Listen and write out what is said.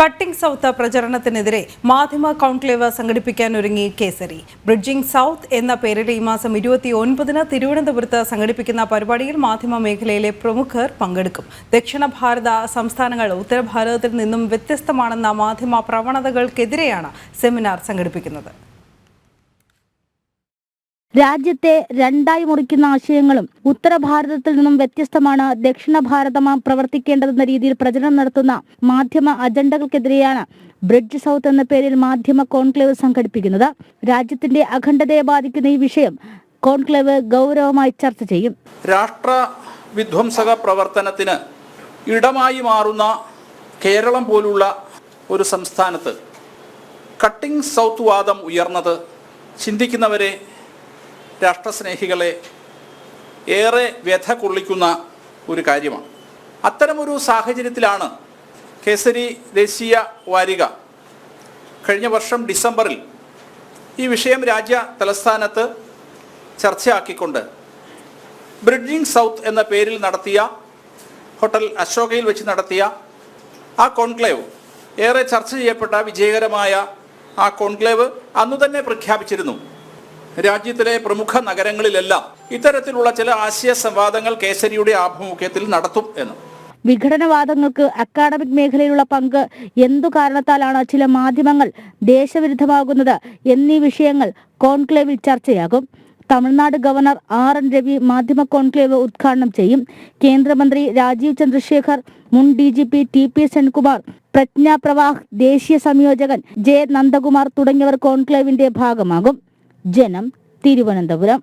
Cutting south പ്രചരണത്തിനെതിരെ മാധ്യമ conclave സംഘടിപ്പിക്കാൻ ഒരുങ്ങി കേസരി. ബ്രിഡ്ജിംഗ് സൗത്ത് എന്ന പേരിൽ ഈ മാസം ഇരുപത്തി ഒൻപതിന് തിരുവനന്തപുരത്ത് സംഘടിപ്പിക്കുന്ന പരിപാടിയിൽ മാധ്യമ മേഖലയിലെ പ്രമുഖർ പങ്കെടുക്കും. ദക്ഷിണ ഭാരത സംസ്ഥാനങ്ങൾ ഉത്തരഭാരതത്തിൽ നിന്നും വ്യത്യസ്തമാണെന്ന മാധ്യമ പ്രവണതകൾക്കെതിരെയാണ് സെമിനാർ സംഘടിപ്പിക്കുന്നത്. രാജ്യത്തെ രണ്ടായി മുറിക്കുന്ന ആശയങ്ങളും ഉത്തര ഭാരതത്തിൽ നിന്നും വ്യത്യസ്തമാണ്. ദക്ഷിണ ഭാരതമാ പ്രവർത്തിക്കേണ്ടതെന്ന രീതിയിൽ പ്രചരണം നടത്തുന്ന മാധ്യമ അജണ്ടകൾക്കെതിരെയാണ് ബ്രിഡ്ജ് സൗത്ത് എന്ന പേരിൽ മാധ്യമ കോൺക്ലേവ് സംഘടിപ്പിക്കുന്നത്. രാജ്യത്തിന്റെ അഖണ്ഡതയെ ബാധിക്കുന്ന ഈ വിഷയം കോൺക്ലേവ് ഗൗരവമായി ചർച്ച ചെയ്യും. രാഷ്ട്ര വിധ്വംസക പ്രവർത്തനത്തിന് ഇടമായി മാറുന്ന കേരളം പോലുള്ള ഒരു സംസ്ഥാനത്ത് കട്ടിംഗ് സൗത്ത് വാദം ഉയർന്നത് ചിന്തിക്കുന്നവരെ രാഷ്ട്രസ്നേഹികളെ ഏറെ വ്യഥ കൊള്ളിക്കുന്ന ഒരു കാര്യമാണ്. അത്തരമൊരു സാഹചര്യത്തിലാണ് കേസരി ദേശീയ വാരിക കഴിഞ്ഞ വർഷം ഡിസംബറിൽ ഈ വിഷയം രാജ്യ തലസ്ഥാനത്ത് ചർച്ചയാക്കിക്കൊണ്ട് ബ്രിഡ്ജിംഗ് സൗത്ത് എന്ന പേരിൽ നടത്തിയ ഹോട്ടൽ അശോകയിൽ വെച്ച് നടത്തിയ ആ കോൺക്ലേവ് ഏറെ ചർച്ച ചെയ്യപ്പെട്ട വിജയകരമായ ആ കോൺക്ലേവ് അന്നു തന്നെ പ്രഖ്യാപിച്ചിരുന്നു. രാജ്യത്തിലെ പ്രമുഖ നഗരങ്ങളിലെല്ലാം ഇത്തരത്തിലുള്ള ചില ആശയ സംവാദങ്ങൾ കേസരിയുടെ ആഭിമുഖ്യത്തിൽ നടത്തും എന്ന്. വിഘടനവാദങ്ങൾക്ക് അക്കാഡമിക് മേഖലയിലുള്ള പങ്ക് എന്തു കാരണത്താലാണ് ചില മാധ്യമങ്ങൾ ദേശവിരുദ്ധമാകുന്നത് എന്നീ വിഷയങ്ങൾ കോൺക്ലേവിൽ ചർച്ചയാകും. Tamil Nadu governor R N Ravi മാധ്യമ കോൺക്ലേവ് ഉദ്ഘാടനം ചെയ്യും. കേന്ദ്രമന്ത്രി രാജീവ് ചന്ദ്രശേഖർ മുൻ D G P T P Senkumar Prajna Pravah ദേശീയ സംയോജകൻ ജെ നന്ദകുമാർ തുടങ്ങിയവർ കോൺക്ലേവിന്റെ ഭാഗമാകും. ஜனம் திருவனந்தபுரம்.